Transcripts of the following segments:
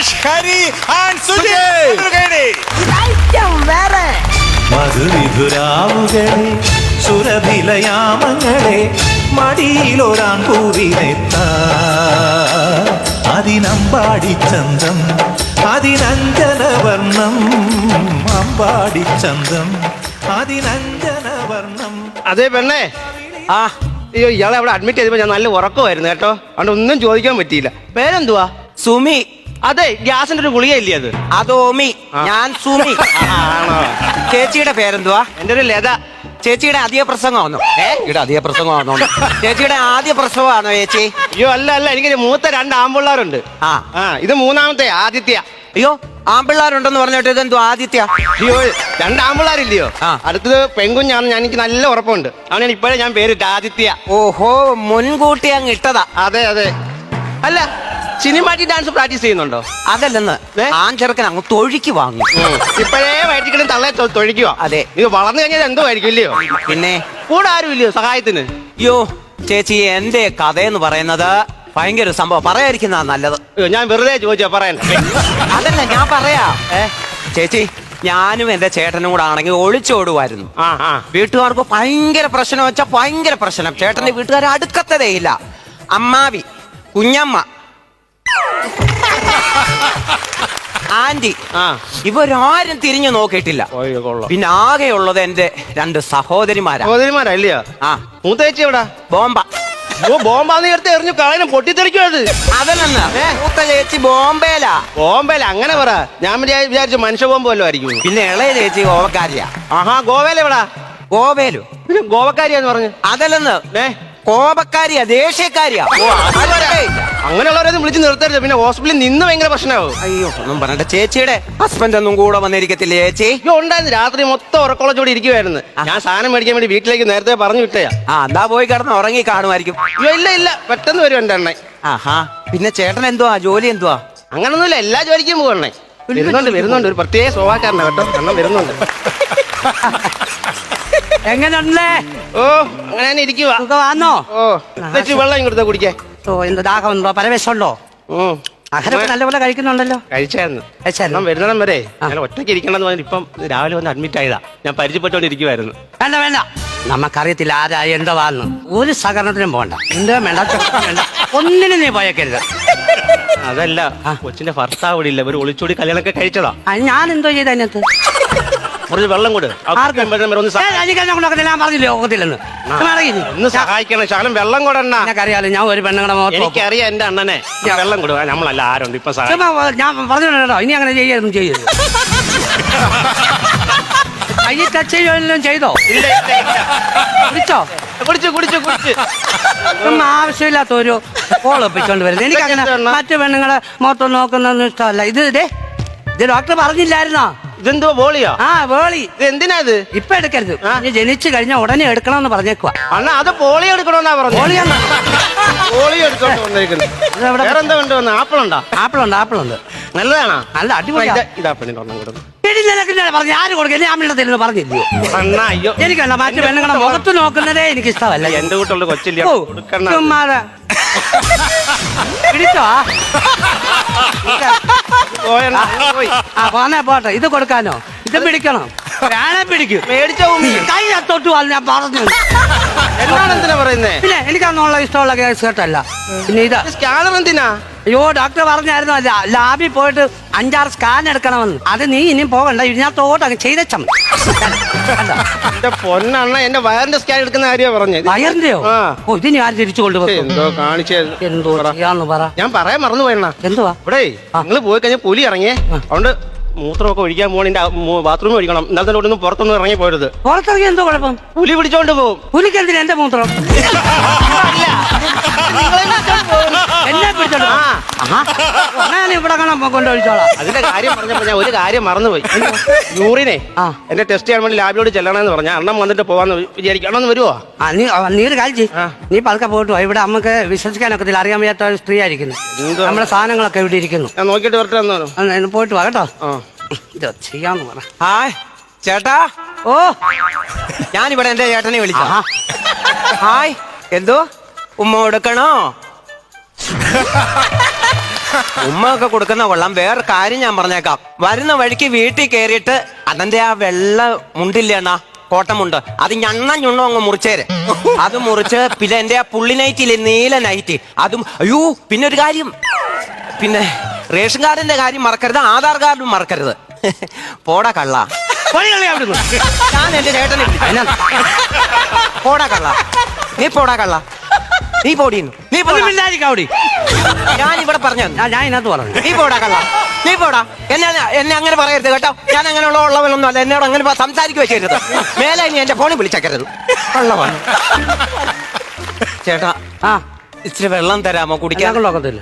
Suresh Hari and Sujay. Item വേറെ. മധുവിധുരാവുകളെ സുരഭിലയാമങ്ങളെ മടിയിലൊരാൻ പൂവിനെത്ത അതിനമ്പാടിച്ചന്തം അതിനഞ്ജനവർണം അമ്പാടിച്ചന്തം അതിനഞ്ജനവർണം അതെ പെണ്ണേ ആ അയ്യോ ഇയാളെ അവിടെ അഡ്മിറ്റ് ചെയ്തപ്പോ ഞാൻ നല്ല ഉറക്കമായിരുന്നു കേട്ടോ. അതുകൊണ്ട് ഒന്നും ചോദിക്കാൻ പറ്റിയില്ല. പേരെന്തുവാ? സുമി. അതെ ഗ്യാസിന്റെ ഒരു ഗുളിക ഇല്ലേ അത്? അതോമി ഞാൻ സൂമി. ആണോ? ചേച്ചിയുടെ പേരെന്തുവാ? എന്റെ ഒരു ലത. ചേച്ചിയുടെ ആദ്യ പ്രസംഗമാണോ? ഏടെ ഇവിടെ ആദ്യ പ്രസംഗമാണോ? ചേച്ചിയുടെ ആദ്യ പ്രസവമാണോ ചേച്ചി? അയ്യോ അല്ല അല്ല എനിക്ക് മൂത്ത രണ്ട് ആമ്പിള്ളാരുണ്ട്. ആ. ആ ഇത് മൂന്നാമത്തെ ആദിത്യ. അയ്യോ ആമ്പിള്ളാരുണ്ടെന്ന് പറഞ്ഞിട്ട് ഇതെന്തോ ആദിത്യ? അയ്യോ രണ്ട് ആമ്പിള്ളാരില്ലയോ. അടുത്തത് പെൺകുഞ്ഞാണ് ഞാൻ എനിക്ക് നല്ല ഉറപ്പുണ്ട്. അവനെ ഇപ്പോഴേ ഞാൻ പേരിട്ട് ആദിത്യ. ഓഹോ മുൻകൂട്ടി അങ്ങ് ഇട്ടതാ. അതെ അതെ. അല്ല സിനിമാറ്റിക് ഡാൻസ് പ്രാക്ടീസ് ചെയ്യുന്നുണ്ടോ? അതല്ലെന്ന്? ആൺ ചെറുക്കൻ അങ്ങ് തൊഴിക്ക് വാങ്ങി. ഇപ്പോഴേ വയറ്റിക്കിടും തള്ളെ തൊഴിക്കുക അതെ. ഇത് വളർന്നു കഴിഞ്ഞാൽ എന്തോ ആയിരിക്കും ഇല്ലയോ? പിന്നെ? കൂടെ ആരും ഇല്ലയോ സഹായത്തിന്? അയ്യോ ചേച്ചി എന്റെ കഥയെന്ന് പറയുന്നത് ഭയങ്കര സംഭവം. പറയാതിരിക്കുന്നതാ നല്ലത്. ഞാൻ വെറുതെ ചോദിച്ചാ പറയാൻ അതല്ല ഞാൻ പറയാ. ചേച്ചി ഞാനും എന്റെ ചേട്ടനും കൂടെ ആണെങ്കിൽ ഒളിച്ചോടുമായിരുന്നു വീട്ടുകാർക്ക് ഭയങ്കര പ്രശ്നം വെച്ചാൽ ഭയങ്കര പ്രശ്നം. ചേട്ടന്റെ വീട്ടുകാർ അടുക്കത്തതേയില്ല അമ്മാവി കുഞ്ഞമ്മ ആന്റി ആ. ഇവരാരും തിരിഞ്ഞു നോക്കിയിട്ടില്ല. പിന്നെ ആകെയുള്ളത് എന്റെ രണ്ട് സഹോദരിമാരാ. സഹോദരിമാരാ ഇല്ലയോ? ആ. മൂത്തേച്ചി എവിടാ? ബോംബ. ബോംബാന്ന് എടുത്ത് എറിഞ്ഞു കളയണം പൊട്ടിത്തെറിക്കും അത് അതല്ലെന്ന്. മൂത്ത ചേച്ചി ബോംബേലാ. ബോംബേല അങ്ങനെ പറ. ഞാൻ വിചാ- വിചാരിച്ചു മനുഷ്യ ബോംബ് ആയിരിക്കും. പിന്നെ ഇളയ ചേച്ചി ഗോവക്കാരിയാ. ആഹാ ഗോവയില എവിടാ? ഗോവേലു പിന്നെ ഗോവക്കാരിയാന്ന് പറഞ്ഞു. അതല്ലെന്ന്. കോപക്കാരിയാ ദേഷ്യക്കാരിയാ അങ്ങനെയുള്ളവരൊന്നും വിളിച്ച് നിർത്തരുത്. പിന്നെ ഹോസ്പിറ്റലിൽ നിന്ന് ഭയങ്കര പ്രശ്നമാവും. അയ്യോ. ഒന്നും പറഞ്ഞിട്ട് ചേച്ചിയുടെ ഹസ്ബൻഡ് ഒന്നും കൂടെ വന്നിരിക്കത്തില്ലേ ചേച്ചി? അയ്യോ ഉണ്ടായിരുന്നു. രാത്രി മൊത്തം ഉറക്കോളച്ചോടി ഇരിക്കുവായിരുന്നു. ഞാൻ സാധനം മേടിക്കാൻ വേണ്ടി വീട്ടിലേക്ക് നേരത്തെ പറഞ്ഞു വിട്ടയാ. ആ എന്താ പോയി കിടന്ന് ഉറങ്ങി കാണുമായിരിക്കും. അയ്യോ ഇല്ല ഇല്ല. പെട്ടെന്ന് വരും എന്റെ അണ്ണൻ. ആഹാ. പിന്നെ ചേട്ടൻ എന്തുവാ? ജോലി എന്തുവാ? അങ്ങനൊന്നുമില്ല. എല്ലാ ജോലിക്കും പോകണേ വരുന്നുണ്ട് വരുന്നുണ്ട്. ഒരു പ്രത്യേക സ്വഭാവക്കാരനാണ് കേട്ടോ. അണ്ണൻ വരുന്നുണ്ട്. എങ്ങനെയുണ്ടേ? ഓ. അങ്ങനെ തന്നെ ഇരിക്കുവാ. സുഖമാണോ ഓ. ഇത്തിരി വെള്ളം ഇങ്ങോട്ട് കുടിക്കേ. ഓ എന്ത് ദാഹമുണ്ടോ പരവേശമുണ്ടോ? ഉം. ആഹാരമൊക്കെ നല്ലപോലെ കഴിക്കുന്നുണ്ടല്ലോ. കഴിച്ചായിരുന്നു. കഴിച്ചായിരുന്നു. വരുന്നിടം വരെ ഞാൻ ഒറ്റയ്ക്ക് ഇരിക്കണമെന്ന് പറഞ്ഞിട്ട് ഇപ്പം രാവിലെ വന്ന് അഡ്മിറ്റ് ആയതാ. ഞാൻ പരിചയപ്പെട്ടുകൊണ്ടിരിക്കുവായിരുന്നു വേണ്ട വേണ്ട. നമുക്കറിയത്തില്ല ആരാ എന്തോവാന്ന്. ഒരു സഹകരണത്തിനും പോകണ്ട എന്തോ വേണ്ട? വേണ്ട. ഒന്നിനും നീ പോയേക്കരുത്. അതല്ല കൊച്ചിന്റെ ഭർത്താവ് ഇവിടെ ഇല്ല. ഒരു ഒളിച്ചോടി കല്യാണമൊക്കെ കഴിച്ചതാ. ഞാൻ എന്തോ ചെയ്ത അതിനകത്ത്? കുറച്ച് വെള്ളം കൂട്. ഞാൻ പറഞ്ഞില്ലേ? ഒക്കത്തില്ലെന്ന്. മടങ്ങി നീ. ഒന്ന് സഹായിക്കണം ശകലം വെള്ളം എനിക്കറിയാലോ ഞാൻ ഒരു പെണ്ണുങ്ങളെ. എനിക്കറിയാം എന്റെ അണ്ണനെ. വെള്ളം കൊടു നമ്മളല്ല ആരുണ്ട് ഇപ്പൊ സഹായം ഞാൻ പറഞ്ഞു കേട്ടോ ഇനി അങ്ങനെ ചെയ്യരുതും ചെയ്യരുത്. ടച്ച് ചെയ്തോ? കുടിച്ചോ കുടിച്ചു കുടിച്ചു. കുടിച്ചു ആവശ്യമില്ലാത്ത ഒരു കോൾ ഒപ്പിച്ചോണ്ട് വരുന്നത്. എനിക്കങ്ങനെ മറ്റു പെണ്ണുങ്ങളെ മൊത്തം നോക്കുന്നൊന്നും ഇഷ്ടമല്ല. ഇത് ഇതേ ഇത് ഡോക്ടർ പറഞ്ഞില്ലായിരുന്നോ? ഇതെന്തോ വോളിയോ? ആ വേളി. ഇത് എന്തിനാ ഇത്? ഇപ്പൊ എടുക്കരുത്? ഇനി ജനിച്ചു കഴിഞ്ഞാൽ ഉടനെ എടുക്കണമെന്ന് പറഞ്ഞേക്കുവാ. അണ്ണാ അത് പോളിയോ എടുക്കണമെന്നാ പറഞ്ഞു. എടുത്തോണ്ട് ഇതെവിടെ കൊണ്ടുവന്ന ആപ്പിൾ ഉണ്ടോ ആപ്പിളുണ്ട്? ആപ്പിളുണ്ട് നല്ലതാണോ? നല്ല അടിപൊളിയാ. ഇതാ- പെണ്ണിന്റെ പറഞ്ഞു ആര് തരുന്നു പറഞ്ഞില്ലയോ? അണ്ണ അയ്യോ. എനിക്കല്ല മറ്റു പെണ്ണുങ്ങളെ മുഖത്ത് നോക്കുന്നതേ എനിക്ക് ഇഷ്ടമല്ല എന്റെ കൂട്ടുള്ള കൊച്ചില്ല. ഓ, കൊടുക്കണ ചുമ്മാതെ. പിടിച്ചോ? ആ പോന്നെ പോട്ടെ. ഇത് കൊടുക്കാനോ? ഇത് പിടിക്കണം? ഞാനെ പിടിക്കും. മേടിച്ച കൈ അത്തോട്ട് വന്ന് ഞാൻ പറഞ്ഞു. എന്താണ് എന്തിനാ പറയുന്നേ? പിന്നെ എനിക്കന്നുള്ള ഇഷ്ടമുള്ള കേസ് കേട്ടല്ല. പിന്നെ ഇതാ. സ്കാനർ എന്തിനാ? അയ്യോ ഡോക്ടർ പറഞ്ഞായിരുന്നു അല്ല. ലാബിൽ പോയിട്ട് അഞ്ചാറ് സ്കാൻ എടുക്കണമെന്ന്. അത് നീ ഇനിയും പോകണ്ട. ഇതിനകത്തോട്ട് അങ്ങ് ചെയ്തച്ചം എന്റെ പൊന്നണ്ണ എന്റെ വയറിന്റെ സ്കാൻ എടുക്കുന്ന കാര്യമാ പറഞ്ഞത്. വയറിന്റെയോ? ആ. ഓ ഇതിനി ആര് തിരിച്ചു കൊണ്ടുപോകും എന്തോ കാണിച്ചത് എന്തോ ചെയ്യാന്ന് പറ. ഞാൻ പറയാൻ മറന്നു പോയണ്ണ എന്തുവാ? ഇവിടെ നിങ്ങൾ പോയി കഴിഞ്ഞാൽ പുലി ഇറങ്ങിയേ. അതുകൊണ്ട് മൂത്രമൊക്കെ ഒഴിക്കാൻ പോണിന്റെ ബാത്റൂമിൽ ഒഴിക്കണം. ഇന്നലത്തെ ഒന്നും പുറത്തൊന്നും ഇറങ്ങി പോരുത് പുറത്തിറങ്ങി എന്തോ കുഴപ്പം? പുലി പിടിച്ചോണ്ട് പോകും. പുലിക്കെന്തിന് എന്റെ മൂത്രം? എന്നെ പിടിച്ചോണ്ട് പോ. ആഹാ. ഞാൻ ഇവിടെ കാണാൻ കൊണ്ടൊഴിച്ചോളാം അതിന്റെ കാര്യം പറഞ്ഞപ്പോ ഞാൻ ഒരു കാര്യം മറന്നുപോയി. യൂറിനെ ആ. എന്റെ ടെസ്റ്റ് ചെയ്യാൻ വേണ്ടി ലാബിലോട് ചെല്ലണമെന്ന് പറഞ്ഞ അണ്ണം വന്നിട്ട് പോവാന്ന് വിചാരിക്കണം ഒന്ന് വരുവോ? ആ നീ ആ, നീ ഒരു ആ. നീ പതുക്കെ പോയിട്ട് വാ. ഇവിടെ നമുക്ക് വിശ്വസിക്കാനൊക്കെ അറിയാൻ വയ്യാത്ത ഒരു സ്ത്രീ ആയിരിക്കുന്നു. എന്തുവാ? നമ്മുടെ സാധനങ്ങളൊക്കെ ഇവിടെ ഇരിക്കുന്നു. ഞാൻ നോക്കിയിട്ട് വരട്ടെ എന്നോ ആ, നീ പോയിട്ട് വാ കേട്ടോ. ആ. ഇത് ചെയ്യാന്ന് പറ. ഹായ് ചേട്ടാ. ഓ. ഞാനിവിടെ എന്റെ ചേട്ടനെ വിളിച്ചു. ഹായ് എന്തോ? ഉമ്മ കൊടുക്കണോ? ഉമ്മ ഒക്കെ കൊടുക്കുന്ന വെള്ളം വേറെ കാര്യം ഞാൻ പറഞ്ഞേക്കാം. വരുന്ന വഴിക്ക് വീട്ടിൽ കയറിയിട്ട് അതിന്റെ ആ വെള്ള മുണ്ടില്ലേണ്ണാ കോട്ടമുണ്ട് അത് ഞണ്ണ ഞുണ്ണോ അങ്ങ് മുറിച്ചേര്. അത് മുറിച്ച് പിന്നെ എന്റെ ആ പുള്ളി നൈറ്റില്ലേ നീല നൈറ്റ്. അതും അയ്യോ പിന്നെ ഒരു കാര്യം. പിന്നെ റേഷൻ കാർഡിന്റെ കാര്യം മറക്കരുത് ആധാർ കാർഡും മറക്കരുത്. പോടാ കള്ള. ഞാൻ എന്റെ ചേട്ടനെ? പോടാ കള്ള. നീ പോടാ കള്ള. നീ പോടിയുന്നു നീ പോടി. ഞാൻ ഇവിടെ പറഞ്ഞു ഞാൻ ഞാൻ ഇതിനകത്ത് പറഞ്ഞു നീ പോടാ കള്ള. നീ പോടാ. എന്നെ എന്നെ അങ്ങനെ പറയരുത് കേട്ടോ. ഞാൻ അങ്ങനെയുള്ള ഉള്ളവനൊന്നും അല്ല. എന്നോട് അങ്ങനെ പ- സംസാരിക്കുക ചെയ്യരുത്. മേലെ ഇനി എന്റെ ഫോണിൽ വിളിച്ചേക്കരുത്. കള്ളമാണ് ചേട്ടാ ആ. ഇച്ചിരി വെള്ളം തരാമോ? കുടിക്കാൻ? കൊള്ളൊക്കത്തില്ല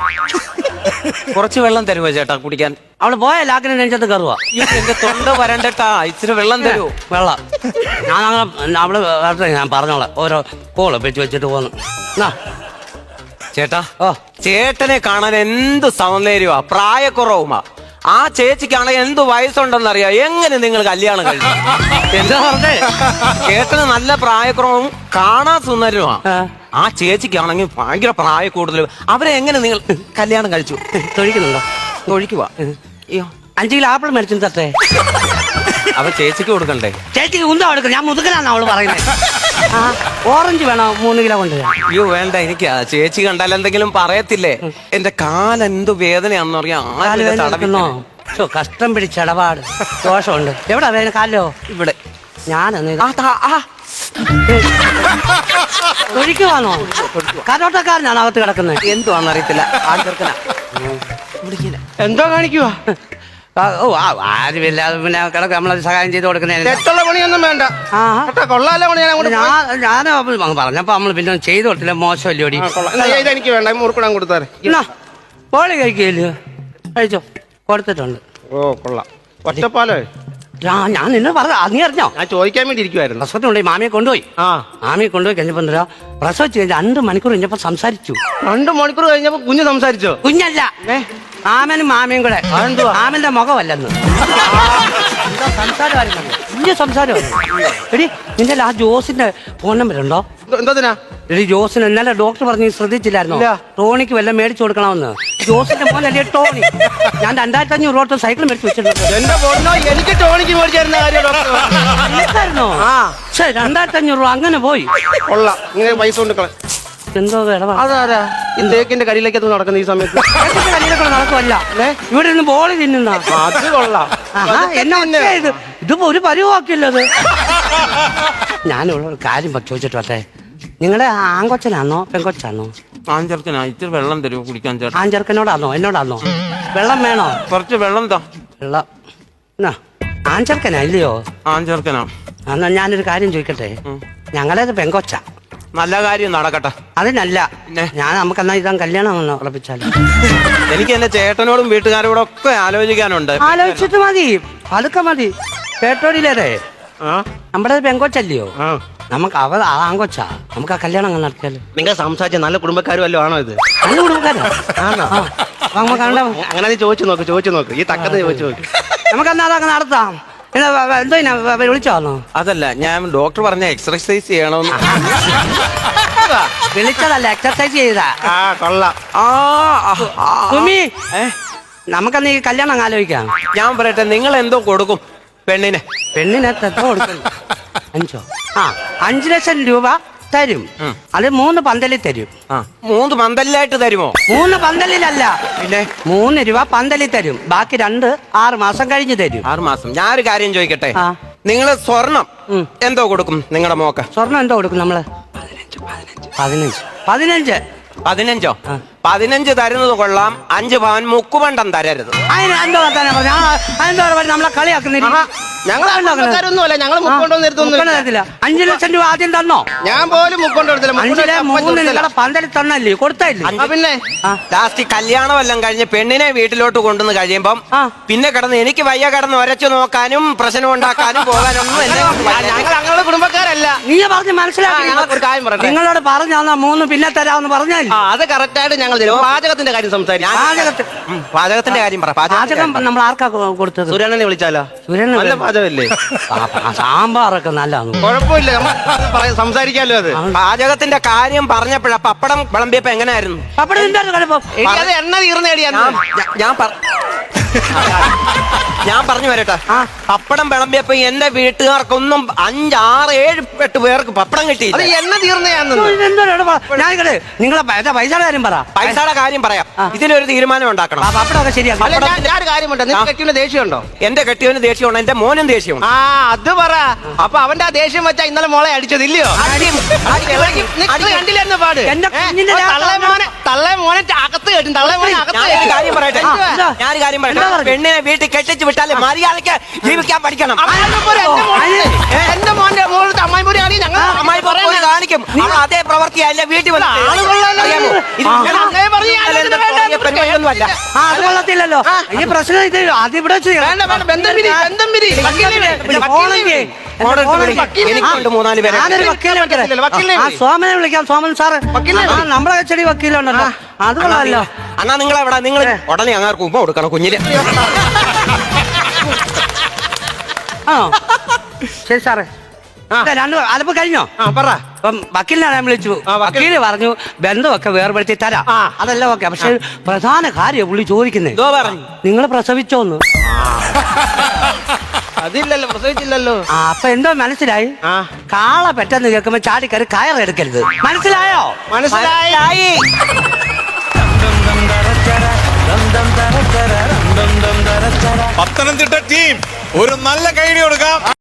കുറച്ച് വെള്ളം തരുമോ ചേട്ടാ കുടിക്കാൻ? അവൾ പോയ ആഗ്രഹം നെഞ്ചത്ത് കയറുക എന്റെ തൊണ്ട വരണ്ടട്ടാ ഇച്ചിരി വെള്ളം തരൂ. വെള്ളം. ഞാൻ അവൾ ഞാൻ പറഞ്ഞോളാം. ഓരോ കോൾ വെച്ച് വെച്ചിട്ട് പോന്നു. ചേട്ടാ ഓ ചേട്ടനെ കാണാൻ എന്ത് സൗന്ദര്യമാ. പ്രായക്കുറവുമാ. ആ ചേച്ചിക്കാണ് എന്ത് വയസ്സുണ്ടെന്നറിയാം. എങ്ങനെ നിങ്ങൾ കല്യാണം കഴിച്ചു? എന്താ പറഞ്ഞേ? ചേട്ടന് നല്ല പ്രായക്കുറവും കാണാൻ സുന്ദരനുമാ ആ. ചേച്ചിക്കാണെങ്കിൽ ഭയങ്കര പ്രായ കൂടുതൽ അവരെ എങ്ങനെ നിങ്ങൾ കല്യാണം കഴിച്ചു? തൊഴിക്കുന്നുണ്ടോ? തൊഴിക്കുക അയ്യോ അഞ്ചു കിലോ ആപ്പിൾ മേടിച്ചു തട്ടെ അവ ചേച്ചിക്ക് കൊടുക്കണ്ടേ? ചേച്ചിക്ക് ഉണ്ടോ കൊടുക്കണം ഞാൻ മുതുകനാണ് അവൾ പറയുന്നത് ആ. ഓറഞ്ച് വേണോ? മൂന്ന് കിലോ കൊണ്ട് അയ്യോ വേണ്ട. എനിക്ക് ചേച്ചി കണ്ടാൽ എന്തെങ്കിലും പറയത്തില്ലേ? എന്റെ കാലെന്ത് വേദനയാണെന്ന് അറിയാം. കഷ്ടം പിടിച്ച ഇടപാട്. ദോഷമുണ്ട്. എവിടാ വേദന? കാലോ ഇവിടെ. ഞാനെന്ന് ഒഴിക്കുവാണോ കരോട്ടക്കാരനാണ് അകത്ത് കിടക്കുന്നത്? ആ ചെറുക്കനാ എന്തോ കാണിക്കുവാ? ഓ ആ, ആരുമില്ലാതെ പിന്നെ കിടക്ക് നമ്മളത് സഹായം ചെയ്ത് കൊടുക്കുന്നതിന്. തെറ്റുള്ള പണിയൊന്നും വേണ്ട. ആ. കേട്ടോ കൊള്ളാലോ പണി ഞാൻ അങ്ങോട്ട് പോയി. ഞാൻ പറഞ്ഞപ്പോ നമ്മൾ പിന്നെ ചെയ്ത് കൊടുത്തില്ല. ആ, കൊള്ളാം. എന്നാ, ഇത് എനിക്ക് വേണ്ട. മുറുക്കിടാൻ കൊടുത്താരെ പോളി കഴിക്കില്ലയോ കഴിച്ചോ. കൊടുത്തിട്ടുണ്ട്. ഓ കൊള്ളാം. ഒറ്റപ്പാലോ? ഞാൻ നിന്നെ പറഞ്ഞ നീ അറിഞ്ഞോ? ഞാൻ ചോദിക്കാൻ വേണ്ടി ഇരിക്കുവായിരുന്നു. പ്രസവത്തിനുണ്ട് മാമിയെ കൊണ്ടുപോയി. ആ. മാമിയെ കൊണ്ടുപോയി കഴിഞ്ഞപ്പോ എന്താ പ്രസവിച്ച് കഴിഞ്ഞ രണ്ട് മണിക്കൂർ കഴിഞ്ഞപ്പോ സംസാരിച്ചു. രണ്ടു മണിക്കൂർ കഴിഞ്ഞപ്പോ കുഞ്ഞ് സംസാരിച്ചോ? കുഞ്ഞല്ല മാമനും മാമിയും കൂടെ. ആമന്റെ മാമന്റെ മുഖമല്ലെന്ന്. സംസാരം സംസാരമായിരുന്നു സംസാരമായിരുന്നു എടി നിന്റെ ആ ജോസിന്റെ ഫോൺ നമ്പർ ഉണ്ടോ? എന്താ എടി ജോസിന് ഇന്നലെ ഡോക്ടർ പറഞ്ഞ് ശ്രദ്ധിച്ചില്ലായിരുന്നു? ഇല്ല. ടോണിക്ക് വല്ല മേടിച്ചു കൊടുക്കണമെന്ന്. ജോസിന്റെ മോനല്ലേ ടോണി? ഞാൻ രണ്ടായിരത്തി അഞ്ഞൂറ് രൂപ സൈക്കിൾ മേടിച്ച് വെച്ചിട്ടുണ്ട്. എന്റെ എനിക്ക് ടോണിക്ക് കാര്യം ഡോക്ടർ ആ. ഛേ രണ്ടായിരത്തി അഞ്ഞൂറ് രൂപ അങ്ങനെ പോയി. കൊള്ളാം. ഇങ്ങനെ പൈസ കൊണ്ട് കള എന്തോ ഇടപാട്. അതാരാ? ഈ തേക്കിന്റെ കരിയിലേക്കത്ത് നടക്കുന്ന ഈ സമയത്ത്. നടക്കുമല്ല ഇവിടെ നിന്ന് ബോളി തിന്നുന്ന. അത് കൊള്ളാം. ആഹാ, എന്നാ ഒച്ചയാ ഇത്. ഇതിപ്പോ ഒരു പരിവാക്കിയല്ലോ അത്. ഞാനുള്ള ഒരു കാര്യം ചോദിച്ചിട്ട് വട്ടെ നിങ്ങളുടെ ആങ്കൊച്ചനാണോ പെങ്കൊച്ചാണോ ആഞ്ചർക്കനാ ഇത്തിരി ഇച്ചിരി വെള്ളം തരുമോ കുടിക്കാൻ ചേട്ടാ? ആഞ്ചെറുക്കനോടാണോ എന്നോടാണോ വെള്ളം വേണോ? കുറച്ച് വെള്ളം താ. വെള്ളം. എന്നാ ആഞ്ചെറുക്കനാ ഇല്ലയോ? ആഞ്ചർക്കനാ എന്നാ ഞാനൊരു കാര്യം ചോദിക്കട്ടെ. ഞങ്ങളേത് പെങ്കൊച്ച നല്ല കാര്യം നടക്കട്ടെ. അതിനല്ല? ഞാൻ നമുക്ക് എന്നാ ഇതാ കല്യാണം ഒന്ന് ഉറപ്പിച്ചാലോ. എനിക്ക് എന്റെ ചേട്ടനോടും വീട്ടുകാരോടും ഒക്കെ ആലോചിക്കാനുണ്ട്. ആലോചിച്ചിട്ട് മതി. പതുക്കെ മതി. കേട്ടോടിയില്ലേ ആ നമ്മുടെ പെങ്കൊച്ചല്ലയോ? ആ. നമുക്ക് അവ ആങ്കൊച്ചാ. നമുക്ക് ആ കല്യാണം അങ്ങ് നടത്തിയാലോ നിങ്ങൾ സംസാരിച്ച നല്ല കുടുംബക്കാരും അല്ലോ ആണോ ഇത്? നല്ല കുടുംബക്കാരാ? ആണോ? അങ്ങനെ ചോദിച്ചു നോക്ക് ചോദിച്ചു നോക്ക്. ഈ തക്കത്ത് ചോദിച്ചു നോക്ക്. നമുക്ക് എന്നാ അതങ്ങ് നടത്താം. എന്തോ വിളിച്ചോ അതല്ല ഞാൻ ഡോക്ടർ പറഞ്ഞ എക്സർസൈസ് ചെയ്യണമെന്ന്. വിളിച്ചതല്ല എക്സർസൈസ് ചെയ്താ ആ കൊള്ളാം? നമുക്കന്ന് ഈ കല്യാണം ആലോചിക്കാം. ഞാൻ പറയട്ടെ നിങ്ങൾ എന്തോ കൊടുക്കും. പെണ്ണിന്. പെണ്ണിന് എത്ര കൊടുക്കും അഞ്ചോ? ആ അഞ്ചു ലക്ഷം രൂപ തരും. അത് മൂന്ന് പന്തലിൽ തരും. ആ മൂന്ന് പന്തലിലായിട്ട് തരുമോ? മൂന്ന് പന്തലിലല്ല. പിന്നെ? മൂന്ന് രൂപ പന്തലിൽ തരും. ബാക്കി രണ്ട് ആറ് മാസം കഴിഞ്ഞ് തരും. ആറ് മാസം. ഞാൻ ഒരു കാര്യം ചോദിക്കട്ടെ? നിങ്ങൾ സ്വർണം എന്തോ കൊടുക്കും നിങ്ങളുടെ മോക്ക്? സ്വർണം എന്തോ കൊടുക്കും നമ്മൾ? പതിനഞ്ച് പതിനഞ്ച്. പതിനഞ്ച്. പതിനഞ്ചോ. പതിനഞ്ച് തരുന്നത് കൊള്ളാം അഞ്ച് പവൻ മുക്കുപണ്ടം തരരുത്. അതിന് എന്തോ വർത്താനം പറഞ്ഞു? ആ, അതെന്തോ പറഞ്ഞ് നമ്മളെ കളിയാക്കുന്നില്ല ഞങ്ങൾ തരത്തില്ല. അഞ്ചു ലക്ഷം രൂപ ആദ്യം തന്നോ? ഞാൻ പോലും മുക്കൊണ്ട് അഞ്ചിലെ മൂന്ന് പന്തലിൽ തന്നല്ലേ? കൊടുത്തല്ലേ പിന്നെ? ആ. ലാസ്റ്റ് കല്യാണം എല്ലാം കഴിഞ്ഞ് പെണ്ണിനെ വീട്ടിലോട്ട് കൊണ്ടുവന്ന് കഴിയുമ്പം ആ. പിന്നെ കിടന്ന് എനിക്ക് വയ്യ കിടന്ന് ഒരച്ചു നോക്കാനും പ്രശ്നം ഉണ്ടാക്കാനും പോകാനൊന്നും എന്നെ കൊണ്ട്. ഞങ്ങൾ ഞങ്ങളുടെ കുടുംബക്കാരല്ല. നീ പറഞ്ഞ് മനസ്സിലാക്കി. ഞങ്ങൾ ഒരു കാര്യം പറയട്ടെ? നിങ്ങളോട് പറഞ്ഞു മൂന്ന് പിന്നെ തരാമെന്ന് പറഞ്ഞാൽ ആ അത് കറക്റ്റ് ആയിട്ട് ഞങ്ങൾ തരും. പാചകത്തിന്റെ കാര്യം സംസാരിക്കാം. പാചകത്തിൽ പാചകത്തിന്റെ കാര്യം പറ. പാചകം പാചകം നമ്മൾ ആർക്കാ കൊ- കൊടുത്തത്? സുരേണനെ വിളിച്ചാലോ? സുരേണ നല്ല വിളി- പാചകമല്ലേ ആ, ആ, സാമ്പാറൊക്കെ നല്ലതാണ്. കുഴപ്പമില്ല. പറയാം, സംസാരിക്കാലോ അത്. പാചകത്തിന്റെ കാര്യം പറഞ്ഞപ്പോഴാ പപ്പടം വിളമ്പിയപ്പോ എങ്ങനെയായിരുന്നു? പപ്പടം എന്താ കുഴപ്പം എടി, അത് എണ്ണ തീർന്നേടി ഞാൻ ഞാൻ- ഞാൻ പറ- ഞാൻ പറഞ്ഞു വരട്ടെ. പപ്പടം വിളമ്പിയപ്പോ എന്റെ വീട്ടുകാർക്കൊന്നും അഞ്ച് ആറ് ഏഴ് എട്ട് പേർക്ക് പപ്പടം അത് കിട്ടിയില്ല എണ്ണ തീർന്നയാന്ന് ഞാൻ കേട്ടെ നിങ്ങളെ പൈസ പൈസയുടെ കാര്യം പറ. പൈസയുടെ കാര്യം പറയാം. ഇതിനൊരു തീരുമാനം ഉണ്ടാക്കണം. പപ്പടമൊക്കെ ശരിയാണ് കാര്യമുണ്ട്. കെട്ടിയുടെ ദേഷ്യമുണ്ടോ? എന്റെ കെട്ടിയവന് ദേഷ്യമുണ്ടോ. എന്റെ മോനും ദേഷ്യമാണ് ആ അത് പറ. അപ്പൊ അവന്റെ ആ ദേഷ്യം വെച്ചാ ഇന്നലെ മോളെ അടിച്ചത് ഇല്ലയോ കണ്ടില്ലായിരുന്നു പാട്. തള്ളേ മോനെ തള്ളേ മോനെ അകത്ത് കേട്ടു തള്ളേ മോനെ അകത്ത് കാര്യം പറയട്ടെ? ഞാൻ? കാര്യം പറയട്ടെ? പെണ്ണിനെ വീട്ടിൽ കെട്ടിച്ച് വിട്ടാലേ മര്യാദയ്ക്ക് ജീവിക്കാൻ പഠിക്കണം. എന്റെ മോന്റെ മോളത്തെ അമ്മായിമ്മ ആണെങ്കിൽ ഞങ്ങൾ അമ്മായി പോയി കാണിക്കും. അവൾ അതേ പ്രവർത്തിയല്ല വീട്ടിൽ. ആ. അത് കൊള്ളത്തില്ലല്ലോ. ഈ പ്രശ്നം ഇത് അതിവിടെ സോമനെ വിളിക്കാം സോമൻ സാറ്. നമ്മളെ. ചെടി വക്കീലുണ്ടല്ലോ. അത് കൊള്ളാമല്ലോ അന്നാ നിങ്ങൾ എവിടെ നിങ്ങൾ ഉടനെ അങ്ങാർക്ക് ഉമ്മ കൊടുക്കണം കുഞ്ഞിന്. ആണോ ശരി സാറേ. ഇതാ, രണ്ട് അലപ്പ് കഴിഞ്ഞോ? ആ പറ. അപ്പം വക്കീലിനെ ഞാൻ വിളിച്ചു. ആ, വക്കീൽ. വക്കീൽ പറഞ്ഞു ബന്ധമൊക്കെ വേർപെടുത്തി തരാം. ആ. അതെല്ലാം ഓക്കെ. പക്ഷെ പ്രധാന കാര്യം പുള്ളി ചോദിക്കുന്നേ. എന്തോ പറഞ്ഞു. നിങ്ങൾ പ്രസവിച്ചോന്ന്. അതില്ലല്ലോ പ്രസവിച്ചില്ലല്ലോ. ആ അപ്പൊ എന്തോ മനസ്സിലായി? ആ. കാള പെട്ടെന്ന് കേൾക്കുമ്പോ ചാടിക്കറി കയറെടുക്കരുത് മനസ്സിലായോ. മനസ്സിലായി. പത്തനംതിട്ട ടീം. ഒരു നല്ല കൈഡി കൊടുക്കാം.